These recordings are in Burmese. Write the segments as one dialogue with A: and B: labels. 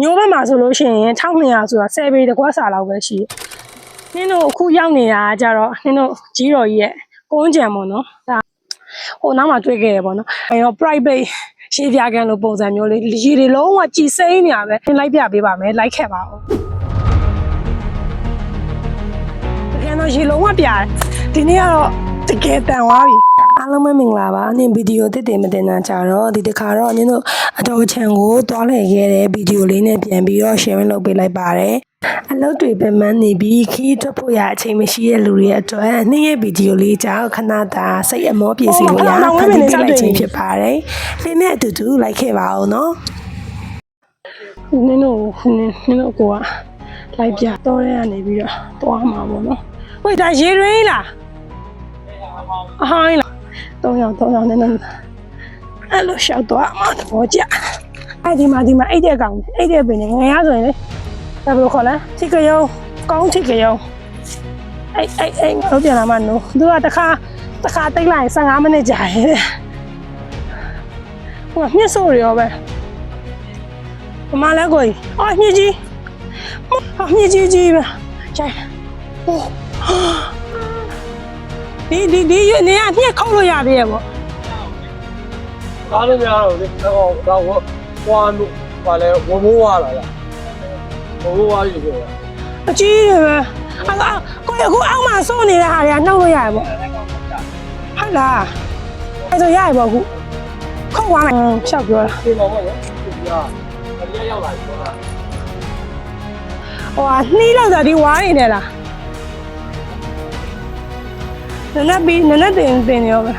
A: မျိုးဘက်မှာဆိုလို့ရှိရင်1200ဆိုတာ10ပေတကွက်စာလောက်ပဲရှိတယ်နင်းတို့အခုရောက်နေတာကကြတော့နင်းတို့ကြီးတော်ကြီးရဲ့ကုန်းကြံပေါ့နော်ဒါဟိုနောက်မှာတွေ့ခဲ့ရပေါ့နော်အဲတော့ private ရှေးပြကန်လို့ပုံစံမျိုးလေးရေတွေလုံးဝကြည်စိမ့်နေရပဲလိုက်ပြပေးပါမယ်လိုက်ခဲ့ပါဦးတကယ်တော့ရေလုံးဝပြတယ်ဒီနေ့ကတော့တကယ်တန်သွားပြီ အားလုံးပဲမင်္ဂလာပါနင်ဗီဒီယိုတစ်တင်မတင်တာကြတော့ဒီတစ်ခါတော့နင်တို့အတော်ချန်ကိုတွားလှည့်ခဲ့တဲ့ဗီဒီယိုလေးနဲ့ပြန်ပြီးတော့ share လုပ်ပေးလိုက်ပါတယ်အလုပ်တွေပဲမှန်းနေပြီးခီးထွက်ဖို့ရအချိန်မရှိတဲ့လူတွေအတွက်နေ့ရက်ဗီဒီယိုလေးကြောင့်ခဏတာစိတ်အမောပြေစီလို့ရဖန်တီးလိုက်ခြင်းဖြစ်ပါတယ်။ဒီနဲ့အတူတူလိုက်ခဲ့ပါအောင်နော်။နင်တို့နင်နင်တို့ကိုကလိုက်ပြတော့ရဲကနေပြီးတော့တွားမှာပေါ့နော်။ဝေးဒါရေရင်းလား။အဟိုင်းလား။ တော့ရောက်တော့ရောက်နေနေအဲ့လိုရှောက်တော့အမသဘောကျ။အဲ့ဒီမှာဒီမှာအိတ်တဲ့ကောင်အိတ်တဲ့ပင်ငယ်ရဆိုရင်လေဒါဘယ်လိုခေါ်လဲထိကယုံကောင်းထိကယုံအဲ့အဲ့အဲ့ငါတို့ပြန်လာမှနော်သူကတခါတခါတိတ်လိုက်15မိနစ်ကြာရဲ့တဲ့ဟိုကမြစ်ဆိုးရောပဲမမလည်းကိုကြီးအော်မြစ်ကြီးအော်မြစ်ကြီးကြီးပဲကျန်ဟို ဒီဒီဒီနေရမြစ်ခုတ်လို့ရသေးရဲ့ပေါ့
B: ကားလို့မရတော့လေတော့တော့ဟွာလို့ပါလဲဝမိုးဝါလာလားဝမိုးဝါကြီးပြောတာ
A: အကြီးတယ်ပဲအဲ့ဒါကိုကြီးအခုအောက်မှာစိုးနေတဲ့ဟာတွေကနှုတ်လို့ရတယ်ပေါ့ဟုတ်လားအဲ့ဆိုရရပေါ့အခုခုတ်သွားမယ်ရှောက်ပြောတာ
B: ဒီမှာပေါ့နော်ဒီကအလေးရောက်လာပြီပြောတာ
A: ဟိုဟာနှီးလောက်တာဒီဝါးနေတယ်လား နနက်ပြီးနနက်တင်တင်ရောပဲ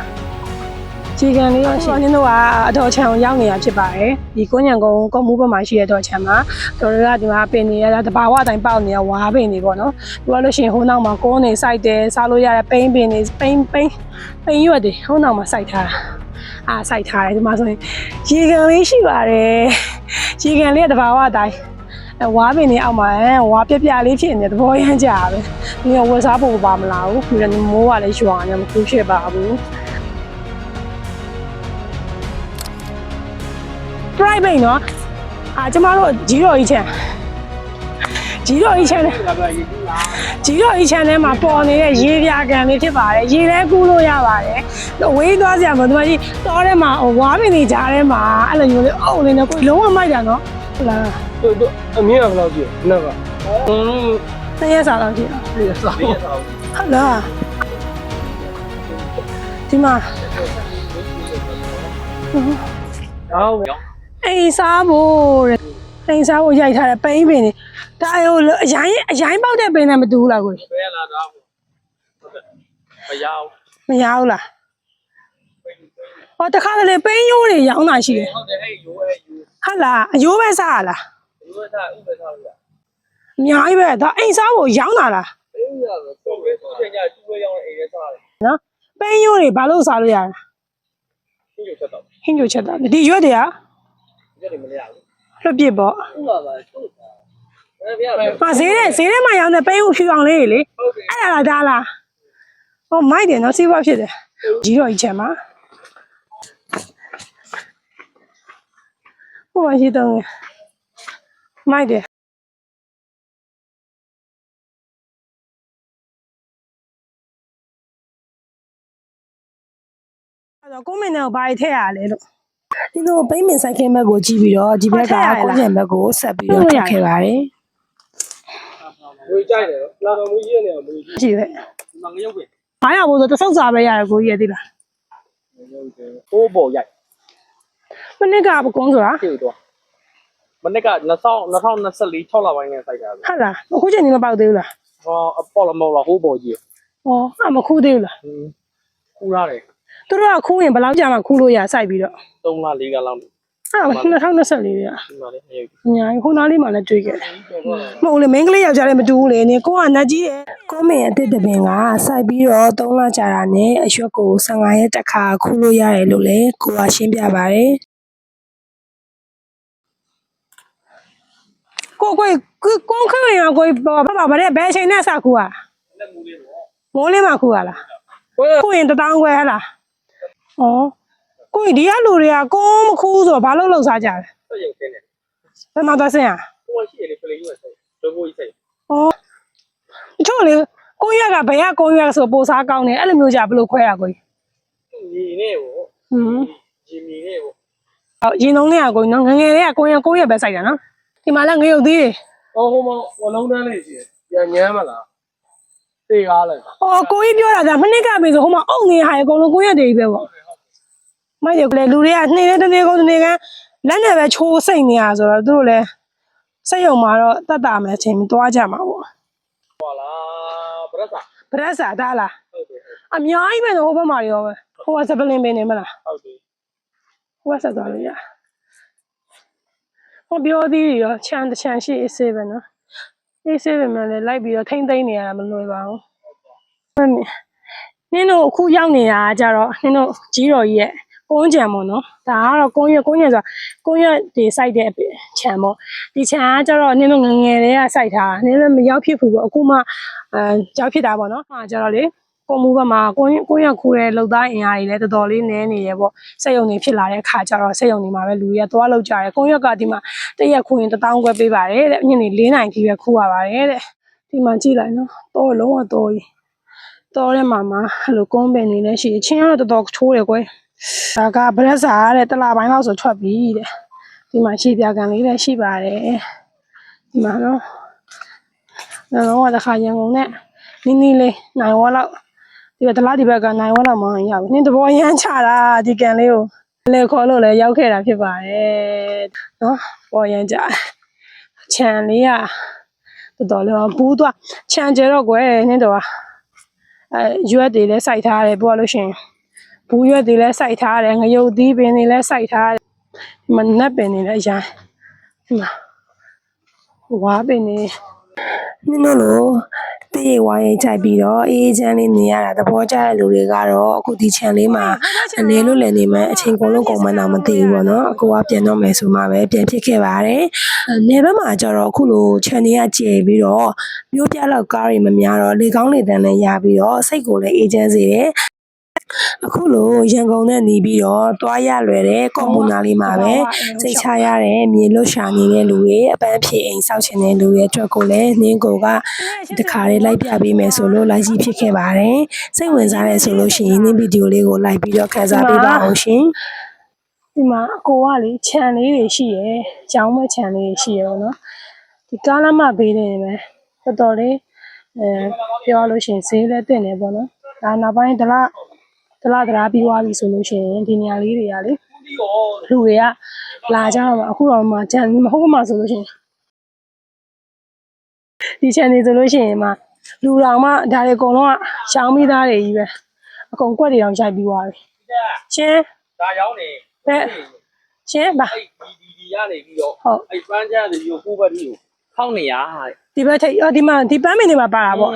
A: ခြေကန်လေးရောရှိနေတော့အတော်ချံကိုရောက်နေတာဖြစ်ပါတယ်ဒီကုန်းညံကုန်းကုန်းမှုဘက်မှာရှိတဲ့တော်ချံမှာတော်တော်ကဒီမှာပင်နေရတာတဘာဝအတိုင်းပေါက်နေတာဝါးပင်နေပေါ့နော်သူကလို့ရှိရင်ဟိုနောက်မှာကုန်းနေစိုက်တယ်စားလို့ရတဲ့ပိန်းပင်နေပိန်းပိန်းပိန်းရွက်တွေဟိုနောက်မှာစိုက်ထားတာအားစိုက်ထားတယ်ဒီမှာဆိုရင်ခြေကန်လေးရှိပါတယ်ခြေကန်လေးကတဘာဝအတိုင်းအဲ ဝါးပင်နေအောက်မှာဝါးပြပြလေးဖြစ်နေသဘောရမ်းကြပဲဒီကဝက်စားဖို့ပါမလားဘူးဒီကမိုးကလည်းရွာနေမကူးဖြစ်ပါဘူး private เนาะအာကျမတို့ဂျီရိုကြီးချန်ဂျီရိုကြီးချန်နဲ့
B: ဒါပြရေးကြီးလား
A: ဂျီရိုကြီးချန်ထဲမှာပေါ်နေတဲ့ရေပြာကန်လေးဖြစ်ပါတယ်ရေလဲကူးလို့ရပါတယ်ဝေးသွားစရာမလိုဒီမှာကြီးတောထဲမှာဝါးပင်တွေကြားထဲမှာအဲ့လိုမျိုးလေးအုပ်လေးနဲ့ကိုယ်လုံးဝမိုက်တာเนาะ ဟုတ်လား
B: သူသူအမြင်ဘယ်လောက်ကြည့်နောက်ကဟွန်း
A: သရက်စာတော့ကြည့်အောင်
B: ဒီစားဟုတ်
A: ဟုတ်လားဒီမှာ
B: အော်
A: အိမ်စားဖို့တဲ့အိမ်စားဖို့ရိုက်ထားတဲ့ပိန်းပင်တွေဒါဟိုအရင်အရင်ပေါက်တဲ့ပင်နဲ့မတူဘူးလားကိုကြီး
B: ဘယ်လာတော့ဟုတ်တယ်မရအောင်
A: မရဘူးလားဟောတခါတလေပိန်းရိုးတွေရောင်းတာရှိတယ်
B: ဟုတ်တယ်အဲ့ယူအဲ့ယူ
A: ဟုတ်လားအယိုးပဲစားရလား
B: ယူစားဥပဒေစားလို့ရ
A: အများကြီးပဲဒါအိမ်စားဖို့ရောင်းတာလား
B: အေးရတော့သူ့ပဲသူ့ချိန်ကျကျူးပဲရောက်နေအိမ်ထဲစားတယ်
A: နော်ပိန်းရိုးတွေဘာလို့စားလို့ရလဲ
B: သူ့ကိုချက်တော့
A: ဟင်းကြိုချက်တာဒီရွက်တွေက
B: ဒီကနေ့မရဘူး
A: လွတ်ပြစ်ပေါ့
B: ဟုတ်ပါပါသူ့အဲ့ပြရမယ်
A: မဈေးတဲ့ဈေးထဲမှာရောင်းတဲ့ပိန်းကိုဖြူအောင်လေးတွေလေ
B: ဟုတ်ပြီ
A: အဲ့ဒါလားဒါလားဟောမိုက်တယ်နော်စီးပွားဖြစ်တယ်ကြီးတော့ကြီးချက်မှာ ဟိုရှိတော့မိုက်တယ်အဲ့တော့ကိုမင်းနဲ့ဘာထည့်ရလဲလို့ဒီလိုပိမ့်မင်ဆိုင်ခင်ဘက်ကိုကြည့်ပြီးတော့ဒီဘက်ကကိုကျန်ဘက်ကိုဆက်ပြီးတော့ထည့်ခဲ့ပါတယ်
B: ငွေကြိုက်တယ်နော်လာတော်မူကြီးရဲ့နေရာမူကြီး
A: ရှိပဲ
B: ဒီမှာငရုတ်ပဲ
A: ဘာရဖို့ဆိုတဆုပ်စာပဲရတယ်ကိုကြီးရသေးလား
B: ငရုတ်တယ်ဟိုးပေါ်ရိုက်
A: မနစ်ကပကုံးဆိုတာ
B: ပြေတော့မနေ့က2000 2024 6လပိုင်းနဲ့စိုက်တာပဲ
A: ဟုတ်လားအခုချိန်ကြီးမပေါက်သေးဘူးလား
B: ဟောအပေါ်လမော်လာဟိုးပေါ်ကြီး
A: ဩအမခူးသေးဘူးလား
B: ဟင်းခူရတယ်
A: သူတို့ကခူးရင်ဘယ်လောက်ကြာမှခူးလို့ရစိုက်ပြီးတော့
B: 3လ4ကလောက်ဒီ
A: အဲ့2024လေးရ
B: မှာလေငရုတ်
A: အများကြီးခုနားလေးမှလည်းတွေ့ခဲ့တယ်မဟုတ်လေမင်းကလေးယောက်ျားလေးမတူဘူးလေနင်ကိုကနတ်ကြီးတယ်ကိုမင်းအစ်စ်တပင်ကစိုက်ပြီးတော့3လကြာတာနဲ့အရွက်ကို15ရက်တစ်ခါခူးလို့ရတယ်လို့လေကိုကရှင်းပြပါတယ် ကိုကိုကိုကွန်ခွင့်ရကိုဘာဘာဗတဲ့ဘယ်အချိန်နဲ့စခူးอ่ะ
B: လက်မူလေးပေါ့
A: မိုးလေးမှခူးရလား
B: ကိုယ်
A: ခူးရင်တထောင်ခွဲဟလားဩကိုကြီးဒီကလူတွေကကိုမခူးဆိုတော့ဘာလို့လှုပ်စားကြလဲ
B: ဆက်ရုပ်ခင်းတယ်
A: ဘယ်မှာသွားဆင်းอ่ะ
B: ဟိုရှိတယ်ကလေးရွက်ဆိုင်ဒိုးဘိုးကြီးဆိုင်
A: တချို့လေကိုရက်ကဘယ်ကကိုရက်ဆိုပိုစားကောင်းတယ်အဲ့လိုမျိုးじゃဘယ်လိုခွဲရကိုကြီး
B: ညီနဲ့ပေါ့
A: ဟွန်း
B: ဂျီမီနဲ့ပေါ့
A: ဟုတ်ရင်လုံးလေးကကိုနော်ငငယ်လေးကကိုရက်ကိုရက်ပဲစိုက်တာနော် ဒီမှာလည်းငရုတ်သေးတယ်
B: ဟိုဟိုမဟိုလုံးတန်းလေးရှိတယ်ညညမ်းမလားသိကားလိုက်။
A: အော်ကိုကြီးပြောတာကမနစ်ကပြီဆိုဟိုမှာအုံနေဟာအကုန်လုံးကိုရက်တည်းပဲပေါ့။မိုက်တယ်ကလေလူတွေကနှိမ့်နေတနေကုန်တနေကလက်နဲ့ပဲချိုးစိတ်နေရဆိုတော့သူတို့လည်းစိတ်ယုံမှာတော့တတ်တာမယ်အချိန်ပြီးသွားကြမှာပေါ့
B: ဟောလားပရက်စာ။
A: ဗရက်စာဒါလား
B: ဟုတ်တယ်
A: အများကြီးပဲနော်ဟိုဘက်မှာရောပဲ။ဟိုကစပလင်ပင်နေမလား
B: ဟုတ်တယ်။
A: ဟိုကဆက်သွားလို့ရ။ ဟိုပြောသေးတယ်ရောချမ်းတစ်ချမ်းရှိအေးဆေးပဲနော်။အေးဆေးပဲမှလည်းလိုက်ပြီးတော့ထိမ့်သိမ့်နေရတာမလွယ်ပါဘူး။ဟုတ်ပြီ။နင်းတို့အခုရောက်နေတာကကြတော့နင်းတို့ကြီးတော်ကြီးရဲ့ကုန်းကြံပေါ့နော်။ဒါကတော့ကုန်းရကုန်းရဆိုတာကုန်းရဒီစိုက်တဲ့ခြံပေါ့။ဒီခြံကကြတော့နင်းတို့ငယ်ငယ်လေးကစိုက်ထားတာ။နင်းလည်းမရောက်ဖြစ်ဘူးပေါ့။အခုမှအဲရောက်ဖြစ်တာပေါ့နော်။ဟာကြတော့လေ ကိုမူဘက်မှာကိုကိုရခူတဲ့လောက်သားအင်အားကြီးလည်းတော်တော်လေးနည်းနေရပေါ့စက်ယုံတွေဖြစ်လာတဲ့အခါကျတော့စက်ယုံတွေမှာပဲလူတွေကသွားလောက်ကြတယ်ကိုရက်ကဒီမှာတရက်ခူရင်1000ခွဲပေးပါတယ်တဲ့ညနေ4နိုင်ကြီးပဲခူရပါတယ်တဲ့ဒီမှာကြည့်လိုက်နော်တော့လုံးဝတော့ကြီးတော့တဲ့မှာမှာအဲ့လိုကုန်းပင်နေလဲရှိတယ်ချင်းကတော့တော်တော်ချိုးတယ်ကွယ်ဒါကဗရက်စာတဲ့တလာပိုင်းလောက်ဆိုထွက်ပြီတဲ့ဒီမှာရှိပြကန်လေးလည်းရှိပါတယ်ဒီမှာနော်နောက်တော့တစ်ခါရန်ကုန်နဲ့နီးနီးလေးနိုင်ဝက်လောက် ဒီဘက်တလားဒီဘက်ကနိုင်ဝက်လောက်မှရောက်ပြီနင်းတဘောရမ်းချတာဒီကန်လေးကိုလေခေါ်လို့လည်းရောက်ခဲ့တာဖြစ်ပါတယ်နော်ပေါ်ရမ်းကြခြံလေးကတော်တော်လေးဘူးသွားခြံကျတော့ကွယ်နင်းတော့အဲရွက်တွေလည်းစိုက်ထားတယ်ပြောလို့ရှိရင်ဘူးရွက်တွေလည်းစိုက်ထားတယ်ငရုတ်သီးပင်တွေလည်းစိုက်ထားတယ်ဒီမှာနက်ပင်တွေလည်းအရင်ဒီမှာဝါပင်တွေနင်းတို့လို့ တေးဝိုင်းရိတ်ချိုက်ပြီးတော့အေးအေးချမ်းလေးနေရတာသဘောကျတဲ့လူတွေကတော့အခုဒီ channel လေးမှာအနေလို့လည်းနေမယ်အချိန်ကုန်လုံးကုန်မှန်းတော့မသိဘူးပေါ့နော်အကိုကပြန်တော့မယ်ဆိုမှပဲပြန်ဖြစ်ခဲ့ပါတယ်နေဘက်မှာကျတော့အခုလို channel ကကျယ်ပြီးတော့မျိုးပြလောက်ကားတွေမများတော့လေကောင်းလေတန်းလည်းရပြီးတော့စိတ်ကိုလည်းအေးချမ်းစေတယ် အခုလိုရန်ကုန်နဲ့หนีပြီးတော့တွားရလွယ်တဲ့ကွန်မူနာလေးမှာပဲစိတ်ချရတဲ့မြေလွတ်ရှာနေတဲ့လူတွေအပန်းဖြေအိမ်ဆောက်ချင်တဲ့လူတွေအတွက်ကိုလည်းနင်းကိုကဒီတစ်ခါလေးလိုက်ပြပေးမယ်ဆိုလို့လိုက်ကြည့်ဖြစ်ခဲ့ပါတယ်စိတ်ဝင်စားတယ်ဆိုလို့ရှိရင်ဒီဗီဒီယိုလေးကိုလိုက်ပြီးတော့ခန်းစားပေးပါအောင်ရှင်ဒီမှာအကိုကလေခြံလေးတွေရှိရယ်ကျောင်းမဲ့ခြံလေးတွေရှိရယ်ပေါ့နော်ဒီကားလမ်းမဘေးနေပဲတော်တော်လေးအဲပြောလို့ရှိရင်ဈေးလည်းတင်နေပေါ့နော်ဒါနောက်ပိုင်းဒလ ဒလဒရာပြီးသွားပြီဆိုလို့ရှိရင်ဒီနေရာလေးတွေကလေ
B: ဒီရော
A: လူတွေကလာကြတော့မှအခုတော့မှခြံမဟုတ်မှဆိုလို့ရှိရင်ဒီ channel ဆိုလို့ရှိရင်မှလူတော်မှဒါတွေအကုန်လုံးကရှောင်းမိသားတွေကြီးပဲအကုန်ကွက်တွေတောင်ရိုက်ပြီးသွားပြီရှင်
B: ဒါရောက်နေ
A: ဘယ်ရှင်ဗာ
B: အဲ့ဒီဒီဒီရနေပြီးတော့
A: ဟုတ်
B: အဲ့ပန်းကြတဲ့ရိုးကိုဘတ်ဒီကို 1900ဟာ
A: ဒီဘက်ထိပ်အော်ဒီမှာဒီပန်းမင်းတွေမှာပါတာပေါ့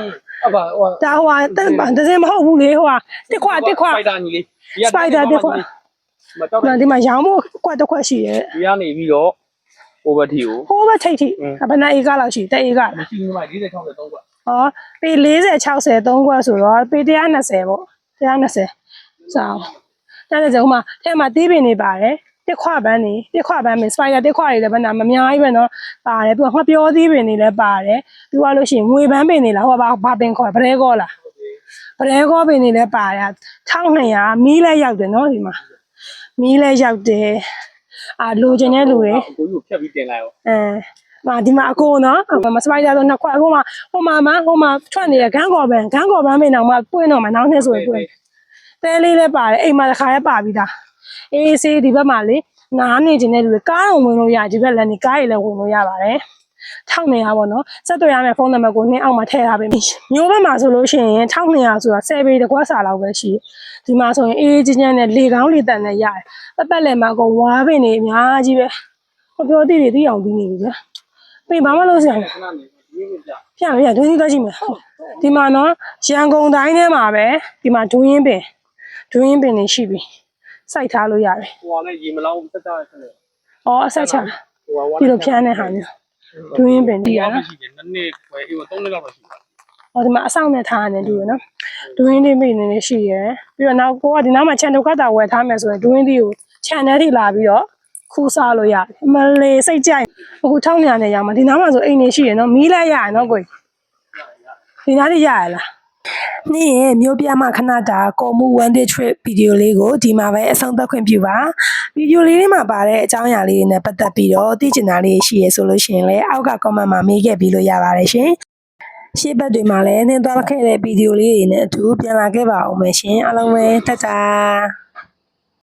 B: အဘဟို
A: ဒါဟိုဟာတက်ဒဇင်မဟုတ်ဘူးလေဟိုဟာတစ်ခွတစ်ခွ
B: စပိုက်ဒါညီလေး
A: Spider တစ်ခွ
B: မတော့
A: ဒီမှာရောင်းဖို့ကွက်တစ်ခွက်ရှိတယ်
B: ဒီကနေပြီးတော့ဟိုဘတ်ဒီကို
A: ဟိုဘက်ထိပ်ထိဘယ်နှအေကလောက်ရှိတဲ့အေကလား
B: မရှိဘူးမ40 63ကွာ
A: ဟောပေ40 60 3ခွက်ဆိုတော့ပေ120ပေါ့120စောင်း120ဟိုမှာထဲမှာတီးပင်နေပါတယ် တစ်ခွပန်းနေတစ်ခွပန်းမင်းစပိုင်ဒါတစ်ခွတွေလည်းဘယ်နာမများကြီးပဲနော်ပါတယ်သူကငှက်ပြောသေးပင်တွေလည်းပါတယ်သူကလို့ရှိရင်ငွေပန်းပင်တွေလားဟိုဘာဘာပင်ခေါ်ဗရဲကောလားဗရဲကောပင်တွေလည်းပါရ1200မီးလည်းရောက်တယ်နော်ဒီမှာမီးလည်းရောက်တယ်အာလိုချင်တဲ့လူတွေအ
B: ကိုကြီးကိုဖြတ်ပြီးတင်လိုက်ရော
A: အဲမာဒီမှာအကိုနော်မစပိုက်တာတော့နှစ်ခွက်အခုမှဟိုမှာမှဟိုမှာထွက်နေတဲ့ဂန်းကော်ပန်ဂန်းကော်ပန်မင်းအောင်မှပွင့်တော့မှနောက်နေ့ဆိုရင်ပွင့်တဲလေးလည်းပါတယ်အိမ်မှာတစ်ခါလည်းပါပြီးသား အေးဆေးဒီဘက်မှာလေနားနေခြင်းတဲ့လူတွေကားအောင်ဝင်လို့ရဒီဘက်လည်းနေကားတွေလည်းဝင်လို့ရပါတယ်ထောက်နေရပါတော့ဆက်သွယ်ရမယ့်ဖုန်းနံပါတ်ကိုနှင်းအောင်မှာထည့်ထားပေးမယ်မျိုးဘက်မှာဆိုလို့ရှိရင်1200ဆိုတာ10ပေတကွက်စာလောက်ပဲရှိဒီမှာဆိုရင်အေးချင်းချင်းနဲ့လေကောင်းလေတန်နဲ့ရတယ်ပတ်ပတ်လည်းမှာအကုန်ဝါးပင်နေအများကြီးပဲဟောပြောသေးတယ်သိအောင်ပြီးနေပြီဗျာပြင်ဘာမှလုပ်စရာမလို
B: ခဏနေဒီနေ့ပြ
A: ပြန်ပြန်ဒွင်းကြီးတက်ကြည့်မယ်ဒီမှာနော်ရန်ကုန်တိုင်းထဲမှာပဲဒီမှာဒွင်းရင်ပင်ဒွင်းရင်ပင်နေရှိပြီ စိုက်ထားလို့ရတယ်
B: ဟိုကလည်းရေမလောင်းတက်တာဆက်တယ်။
A: အော်အဆက်ချ
B: ဟိုက
A: ဒီလိုဖြန်းတဲ့ဟာမျိုးဒွင်းရင်ပင်ဒီရ
B: ဒီက
A: နော်
B: ရှိတယ်နည်းနည်းခွဲအေး3နှစ်လောက်တော့ရှိတယ်။
A: ဟောဒီမှာအဆောင်နဲ့ထားရတယ်တူရနော်။ဒွင်းလေးမိနေနေရှိရယ်ပြီးတော့နောက်ကိုကဒီနားမှာခြံတုတ်ခတ်တာဝယ်ထားမယ်ဆိုရင်ဒွင်းလေးကိုခြံထဲထိလာပြီးတော့ခူးစားလို့ရတယ်။အမလေးစိတ်ကြိုက်ဟ
C: အခု6နေရာနဲ့ရမှာဒီနားမှာဆိုအိမ်နေရှိရနော်မီးလိုက်ရရနော်ကိုကြီးဒီနားလေးရရလား နေ့ရဲ့မျိုးပြမခဏတာကော်မှု one day trip ဗီဒီယိုလေးကိုဒီမှာပဲအဆုံးသတ်ခွင့်ပြုပါဗီဒီယိုလေးလေးမှာပါတဲ့အကြောင်းအရာလေးတွေနဲ့ပတ်သက်ပြီးတော့သိချင်တာလေးရှိရဆိုလို့ရှိရင်လည်းအောက်က comment မှာမေးခဲ့ပြီးလို့ရပါတယ်ရှင်ရှေ့ဘက်တွေမှာလည်းနှင်းသွားခဲ့တဲ့ဗီဒီယိုလေးတွေနဲ့အတူပြန်လာခဲ့ပါအောင်မယ်ရှင်အားလုံးပဲတတ်တာ